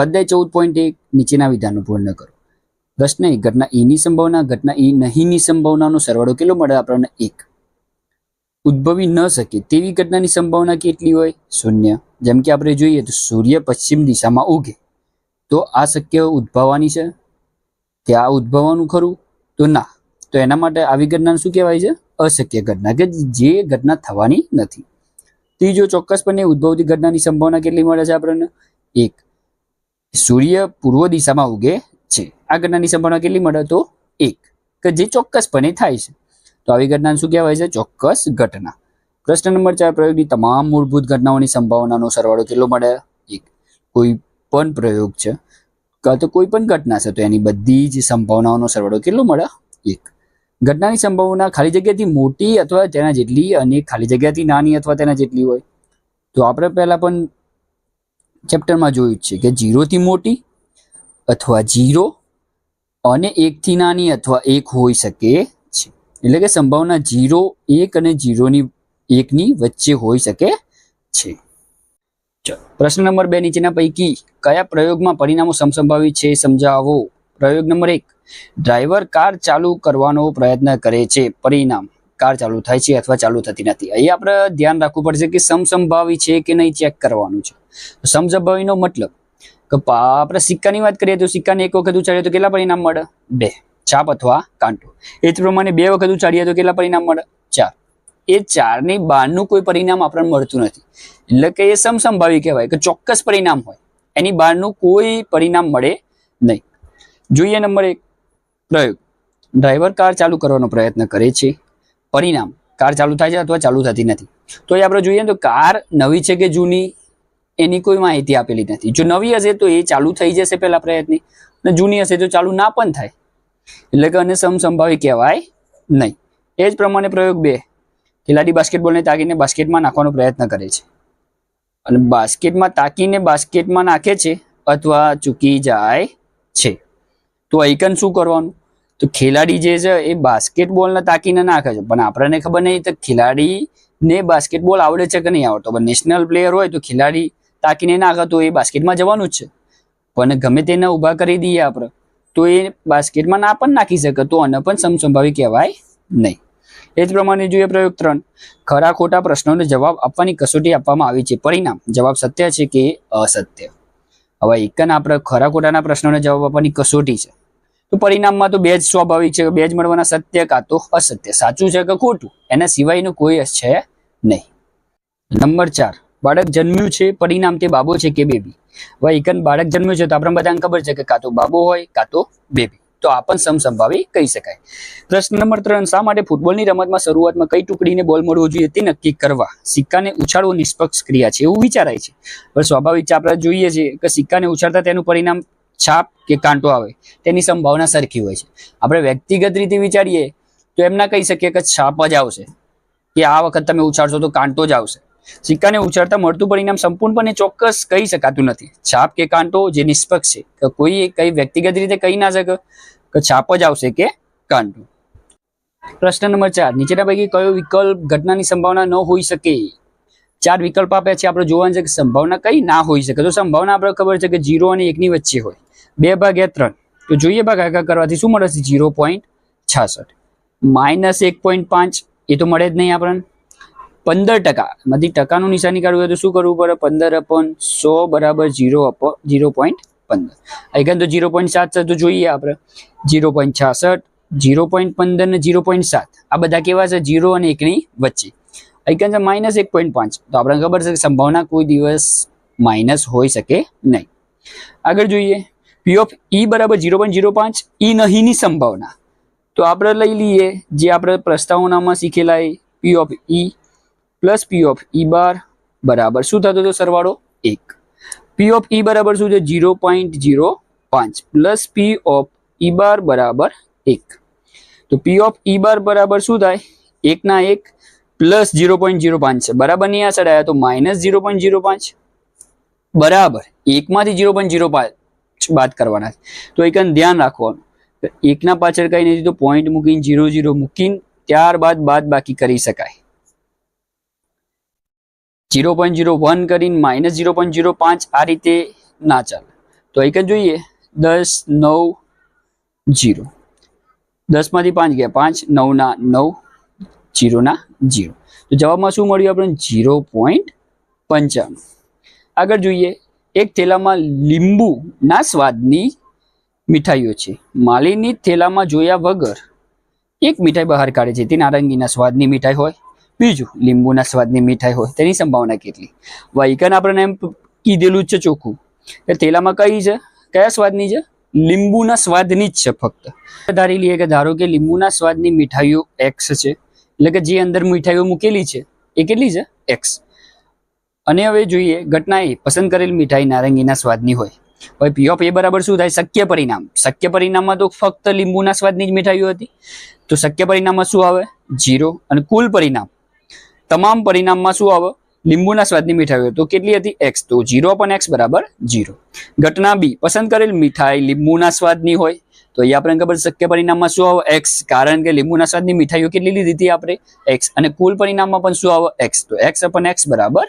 અધ્યાય ચૌદ પોઈન્ટ એક, નીચેના વિધાનો પૂર્ણ કરો. પ્રશ્ન એક, ઘટના ઈની સંભાવના, ઘટના ઈ નહીંની સંભાવનાનો સરવાળો કેટલો મળે? આપણને એક. ઉદ્ભવી ન શકે તેવી ઘટનાની સંભાવના કેટલી હોય? શૂન્ય. જેમ કે આપણે જોઈએ તો સૂર્ય પશ્ચિમ દિશામાં ઉગે. તો આ શક્ય ઉદ્ભવવાની છે? કે આ ઉદ્ભવવાનું ખરું? તો ના. તો એના માટે આવી ઘટનાને શું કહેવાય છે? અશક્ય ઘટના, કે જે ઘટના થવાની નથી. ત્રીજો ચોક્કસપણે ઉદ્ભવતી ઘટનાની સંભાવના કેટલી મળે છે આપણને એક. સૂર્ય પૂર્વ દિશામાં ઉગે છે. આ ઘટનાની સંભાવના કેટલી મળે તો? એક, કે જે ચોક્કસપણે થાય છે. તો આવી ઘટનાને શું કહેવાય છે? ચોક્કસ ઘટના. પ્રશ્ન નંબર ચાર, પ્રયોગની તમામ મૂળભૂત ઘટનાઓની સંભાવનાનો સરવાળો કેટલો મળે? એક, કોઈ પણ પ્રયોગ છે, કાં તો કોઈ પણ ઘટના છે, તો એની બધી જ સંભાવનાઓનો સરવાળો કેટલો મળે? એક, ઘટનાની સંભાવના ખાલી જગ્યાથી મોટી અથવા તેના જેટલી અને ખાલી જગ્યાથી નાની અથવા તેના જેટલી હોય. તો આપણે પહેલાં પણ ચેપ્ટરમાં જોયું જ છે કે જીરોથી મોટી અથવા જીરો અને એકથી નાની અથવા એક હોઈ શકે છે. એટલે કે સંભાવના જીરો એક અને જીરોની એકની વચ્ચે હોઈ શકે છે. પ્રશ્ન નંબર બે નીચેના પૈકી કયા પ્રયોગમાં પરિણામો સમસંભાવી છે સમજાવો? પ્રયોગ નંબર એક, ડ્રાઈવર કાર ચાલુ કરવાનો પ્રયત્ન કરે છે. પરિણામ, કાર ચાલુ થાય છે અથવા ચાલુ થતી નથી. અહીં આપણે ધ્યાન રાખવું પડશે કે સમસંભાવી છે કે નહીં ચેક કરવાનું છે. સમસંભાવીનો મતલબ. કે આપણે સિક્કાની વાત કરીએ તો સિક્કાને એક વખત ઉછાળીએ તો કેટલા પરિણામ મળે? બે. છાપ અથવા કાંટો. એ જ પ્રમાણે બે વખત ઉછાળીએ તો કેટલા પરિણામ મળે? ચાર. એ ચારની બહારનું કોઈ પરિણામ આપણને મળતું નથી. એટલે કે એ સમસંભાવી કહેવાય કે ચોક્કસ પરિણામ હોય. એની બહારનું કોઈ પરિણામ મળે નહીં. જોઈએ નંબર એક. પ્રયોગ. ડ્રાઈવર કાર ચાલુ કરવાનો પ્રયત્ન કરે છે. પરિણામ. કાર ચાલુ થાય છે અથવા ચાલુ થતી નથી. તો એ આપણે જોઈએ તો કાર નવી છે કે જૂની? એની કોઈ માહિતી આપેલી નથી. જો નવી હશે તો એ ચાલુ થઈ જશે પહેલા પ્રયત્ન અને જૂની હશે તો ચાલુ ના પણ થાય. એટલે કે અને સમસંભાવી કહેવાય નહીં. એ જ પ્રમાણે પ્રયોગ બે. ખેલાડી બાસ્કેટબોલને તાકીને બાસ્કેટમાં નાખવાનો પ્રયત્ન કરે છે. અને બાસ્કેટમાં તાકીને બાસ્કેટમાં નાખે છે અથવા ચૂકી જાય છે. તો આઈકન શું કરવાનું? તો ખેલાડી જે છે એ બાસ્કેટબોલને તાકીને નાખે છે. પણ આપણને ખબર નહીં તો ખેલાડીને બાસ્કેટબોલ આવડે છે કે નહીં આવડતો? પણ નેશનલ પ્લેયર હોય તો ખેલાડી તાકીને નાખે તો એ બાસ્કેટમાં જવાનું જ છે. પણ ગમે તેને ઊભા કરી દઈએ આપણે, તો એ બાસ્કેટમાં ના પણ નાખી શકે, તો આને પણ સમસંભાવી કહેવાય નહીં. એ જ પ્રમાણે જોઈએ પ્રયોગ ત્રણ. ખરા ખોટા પ્રશ્નોને જવાબ આપવાની કસોટી આપવામાં આવી છે. પરિણામ. જવાબ સત્ય છે કે અસત્ય? હવે એકન આપણે ખરા ખોટાના પ્રશ્નોને જવાબ આપવાની કસોટી છે. તો પરિણામમાં તો બે જ સ્વાભાવિક છે. બે જ મળવાના સત્ય કાં તો અસત્ય. સાચું છે કે ખોટું? એના સિવાયનું કોઈ છે નહીં. નંબર ચાર. બાળક જન્મ્યું છે, પરિણામ તે બાબો છે કે બેબી. હવે બાળક જન્મ્યું છે તો આપણે બધાને ખબર છે કે કાં તો બાબો હોય, કાં તો બેબી. તો આ પણ સમસંભાવી કહી શકાય. પ્રશ્ન નંબર ત્રણ, શા માટે ફૂટબોલની રમતમાં શરૂઆતમાં કઈ ટુકડીને બોલ મળવો જોઈએ તે નક્કી કરવા? સિક્કાને ઉછાળવો નિષ્પક્ષ ક્રિયા છે, એવું વિચારાય છે. પણ સ્વાભાવિક છે, આપણે જોઈએ છીએ કે સિક્કાને ઉછાળતા તેનું પરિણામ છાપ કે કાંટો આવે, તેની સંભાવના સરખી હોય છે. આપણે વ્યક્તિગત રીતે વિચારીએ તો એમ ના કહી શકીએ કે છાપ જ આવશે. કે આ વખત તમે ઉછાળશો તો કાંટો જ આવશે. સિક્કાને ઉછાળતા મળતું પરિણામ સંપૂર્ણપણે ચોક્કસ કહી શકાતું નથી. છાપ કે કાંટો જે નિષ્પક્ષ છે કોઈ કઈ વ્યક્તિગત રીતે કહી ના શકે, કે છાપ જ આવશે કે કાંટો. પ્રશ્ન નંબર ચાર, નીચેના પૈકી કયો વિકલ્પ ઘટનાની સંભાવના ન હોઈ શકે? ચાર વિકલ્પ આપ્યા છે, આપણે જોવાનું છે કે સંભાવના કઈ ના હોઈ શકે. તો સંભાવના આપણે ખબર છે કે જીરો અને એકની વચ્ચે હોય. બે ભાગ્યા ત્રણ. તો જોઈએ ભાગાકાર કરવાથી શું મળે છે? જીરો પોઈન્ટ છાસઠ. માઇનસ એક પોઈન્ટ પાંચ. એ તો મળે જ નહીં આપણને. પંદર ટકા. માંથી ટકાનું નિશાની કાઢવું હોય તો શું કરવું પડે? પંદર અપન સો બરાબર જીરો અપ જીરો પોઈન્ટ પંદર. આગળ તો જીરો પોઈન્ટ સાત તો જોઈએ આપણે. જીરો પોઈન્ટ છાસઠ જીરો પોઈન્ટ પંદર ને જીરો પોઈન્ટ સાત. આ બધા કેવા છે? જીરો અને એકની વચ્ચે. આગળ છે માઇનસ એક પોઈન્ટ પાંચ. તો આપણને ખબર છે કે સંભાવના કોઈ દિવસ માઇનસ હોઈ શકે નહીં. આગળ જોઈએ. પી ઓફ ઈ બરાબર જીરો પોઈન્ટ જીરો પાંચ ઈ નહીંની સંભાવના. તો આપણે લઈ લઈએ. જે આપણે પ્રસ્તાવનામાં શીખેલા P of E plus P of E bar બરાબર શું થતો હતો સરવાળો? એક. પી ઓફ ઈ બરાબર શું છે? જીરો પોઈન્ટ જીરો પાંચ. Plus P of E bar બરાબર એક. તો પી ઓફ ઈ બાર બરાબર શું થાય? એકના એક પ્લસ જીરો પોઈન્ટ જીરો પાંચ છે. બરાબર નહીં આ સાઈડ આવ્યા તો માઇનસ જીરો પોઈન્ટ જીરો પાંચ. બરાબર. એકમાંથી જીરો પોઈન્ટ જીરો પાંચ બાદ કરવાના તો એક ધ્યાન રાખવાનું. એકના પાછળ કંઈ નથી તો પોઈન્ટ મૂકીને જીરો જીરો મૂકીને ત્યારબાદ બાદ બાકી કરી શકાય. જીરો પોઈન્ટ જીરો વન કરીને માઇનસ જીરો પોઈન્ટ જીરો પાંચ આ રીતે ના ચાલે. તો એક જ જોઈએ. દસ, નવ, જીરો. દસમાંથી પાંચ ગયા. પાંચ, નવના નવ, જીરોના જીરો. તો જવાબમાં શું મળ્યું આપણે જીરો પોઈન્ટ પંચાણું. આગળ જોઈએ. એક થેલામાં લીંબુના સ્વાદની મીઠાઈઓ છે. માલીની થેલામાં જોયા વગર એક મીઠાઈ બહાર કાઢે છે. તે નારંગીના સ્વાદની મીઠાઈ હોય. બીજું, લીંબુના સ્વાદની મીઠાઈ હોય, તેની સંભાવના કેટલી? વાઇકન આપણને એમ કીધેલું જ છે ચોખ્ખું. કે તેલામાં કઈ છે? કયા સ્વાદની છે? લીંબુના સ્વાદની જ છે ફક્ત. ધારી લઈએ કે ધારો કે લીંબુના સ્વાદની મીઠાઈઓ એક્સ છે, એટલે કે જે અંદર મીઠાઈઓ મૂકેલી છે, એ કેટલી છે? એક્સ અને હવે જોઈએ ઘટના એ, પસંદ કરેલ મીઠાઈ નારંગીના સ્વાદની હોય. હવે પી ઓફ એ બરાબર શું થાય? શક્ય પરિણામ. શક્ય પરિણામમાં તો ફક્ત લીંબુના સ્વાદની જ મીઠાઈઓ હતી. તો શક્ય પરિણામમાં શું આવે? જીરો અને કુલ પરિણામ? તમામ પરિણામમાં શું આવે? લીંબુના સ્વાદની મીઠાઈઓ તો કેટલી હતી? એક્સ તો જીરો પણ એક્સ બરાબર જીરો ઘટના બી પસંદ કરેલ મીઠાઈ લીંબુના સ્વાદની હોય. તો અહીંયા આપણે ખબર શક્ય પરિણામમાં શું આવે? એક્સ કારણ કે લીંબુના સ્વાદની મીઠાઈઓ કેટલી લીધી હતી આપણે? એક્સ અને કુલ પરિણામમાં પણ શું આવે? એક્સ તો એક્સ અપન એક્સ બરાબર